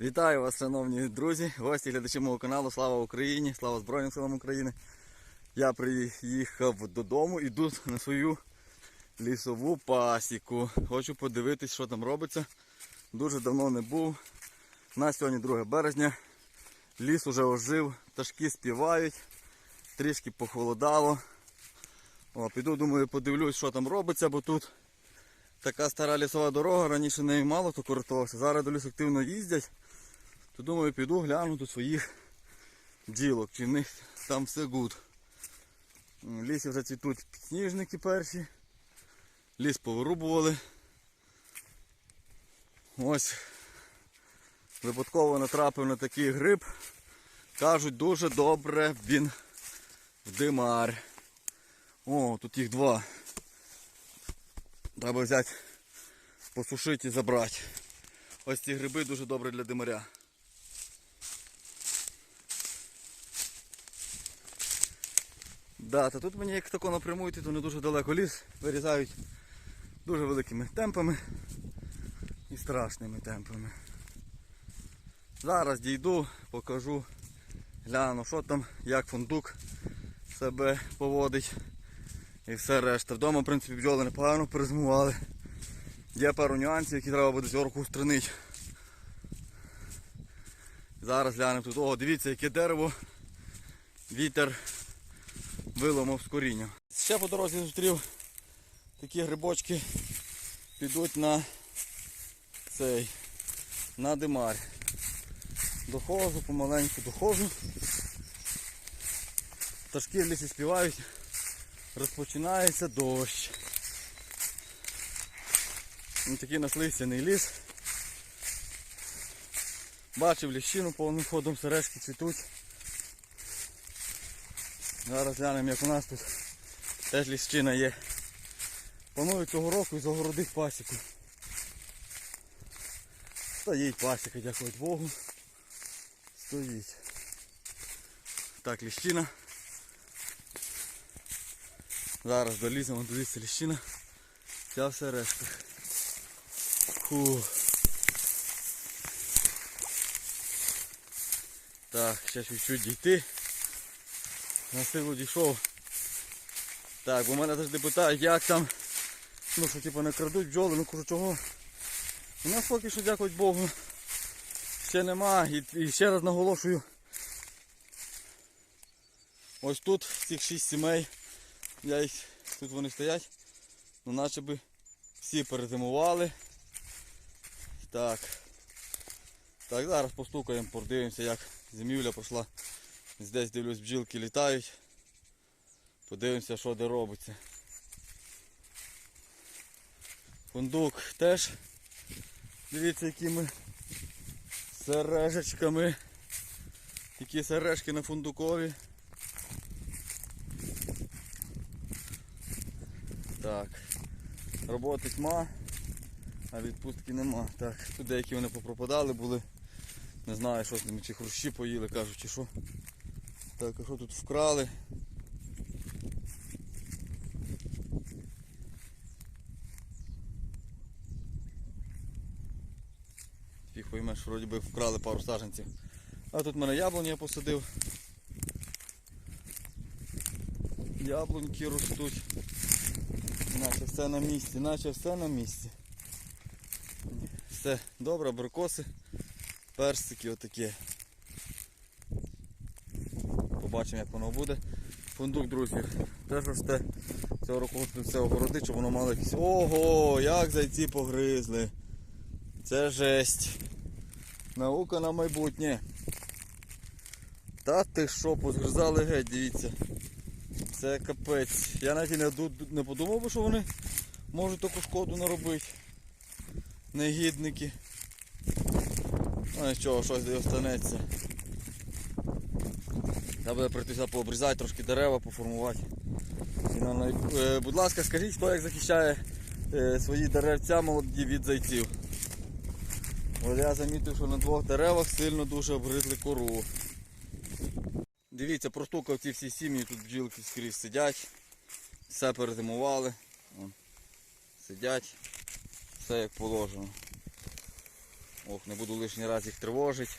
Вітаю вас, шановні друзі, гості, глядачі мого каналу. Слава Україні! Слава Збройним силам України! Я приїхав додому, іду на свою лісову пасіку. Хочу подивитись, що там робиться. Дуже давно не був. На сьогодні 2 березня. Ліс уже ожив, пташки співають, трішки похолодало. О, піду, думаю, подивлюсь, що там робиться, бо тут така стара лісова дорога, раніше нею мало хто користувався. Зараз до лісу активно їздять. То думаю, піду гляну до своїх ділок, чи в них там все гуд. Лісі вже цвітуть підсніжники перші. Ліс повирубували. Ось випадково натрапив на такий гриб. Кажуть, дуже добре він в димар. О, тут їх два. Треба взяти, посушити і забрати. Ось ці гриби дуже добре для димаря. Да, та тут мені як тако напряму йти, то не дуже далеко ліс вирізають дуже великими темпами і страшними темпами. Зараз дійду, покажу, гляну, що там, як фундук себе поводить і все решта. Вдома, в принципі, бджоли непогано перезимували. Є пару нюансів, які треба буде зорку устранити. Зараз глянемо тут. О, дивіться, яке дерево. Вітер виломав з коріння. Ще по дорозі зустрів такі грибочки підуть на цей на димар. Доходжу, помаленьку доходжу. Пташки в лісі співають, розпочинається дощ. Такий наслистяний ліс. Бачив ліщину повним ходом, сережки цвітуть. Зараз глянемо як у нас тут теж ліщина є. Планую цього року і загородити пасіку. Стоїть пасіка, дякувати Богу. Стоїть. Так, ліщина. Зараз доліземо, дивіться ліщина. Ця все решта. Фу. Так, ще чуть-чуть дійти. На силу дійшов. Так, бо мене завжди питають, як там. Ну що типу не крадуть бджоли, ну кажу чого. У нас поки що, дякувати Богу, ще нема. І, і ще раз наголошую. Ось тут цих шість сімей. Я їх, тут вони стоять. Ну наче би всі перезимували. Так. Так, зараз постукаємо, подивимося, як зимівля пройшла. Здесь дивлюсь, бджілки літають. Подивимося, що де робиться. Фундук теж. Дивіться, якими сережечками. Такі сережки на фундукові. Так. Роботи тьма, а відпустки нема. Так, тут деякі вони попропадали були. Не знаю, що з ними, чи хрущі поїли, кажуть, чи що. Так, а що тут вкрали? Фіг поймеш, вроді би вкрали пару саженців. А тут в мене яблуні я посадив. Яблуньки ростуть. Наче все на місці, наче все на місці. Все добре, абрикоси, персики отакі. Побачимо як воно буде. Фундук, друзі, теж росте. Цього року все огородить, щоб воно мало якісь. Ого, як зайці погризли. Це жесть. Наука на майбутнє. Та ти що, позгризали геть, дивіться. Це капець. Я навіть не подумав би, що вони можуть таку шкоду наробити. Негідники. Ну нічого, щось останеться. Треба буде прийтися пообрізати, трошки дерева поформувати. І Е, будь ласка, скажіть, хто як захищає е, свої деревця молоді від зайців. От я замітив, що на двох деревах сильно дуже обгризли кору. Дивіться, простукав ці всі сім'ї, тут бджілки скрізь сидять. Все перезимували. Вон, Сидять. Все як положено. Ох, не буду лишній раз їх тривожити.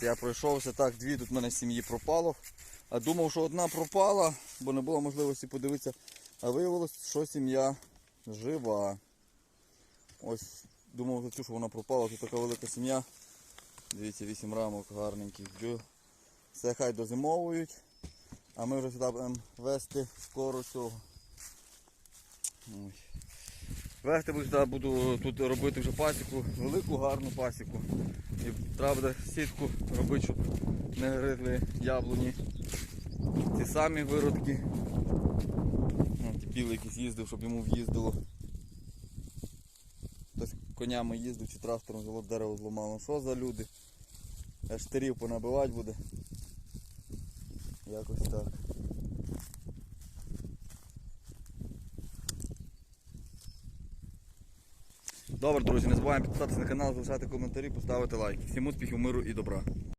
Я пройшовся так, дві тут в мене сім'ї пропало. А думав, що одна пропала, бо не було можливості подивитися. А виявилось, що сім'я жива. Ось думав що вона пропала. Тут така велика сім'я. Дивіться, вісім рамок гарненьких. Все хай дозимовують. А ми вже сюди будемо вести скоро цього. Ой. Вести буду, буду тут робити вже пасіку, велику гарну пасіку. І треба буде сітку робити, щоб не гризли яблуні. Ті самі виродки. О, ті білий якийсь їздив, щоб йому в'їздило. Хтось конями їздив чи трактором золот дерево зламало. Що за люди? Аж штирів понабивати буде. Якось так. Добре, друзі, не забуваємо підписатися на канал, залишати коментарі, поставити лайк. Всім успіхів, миру і добра.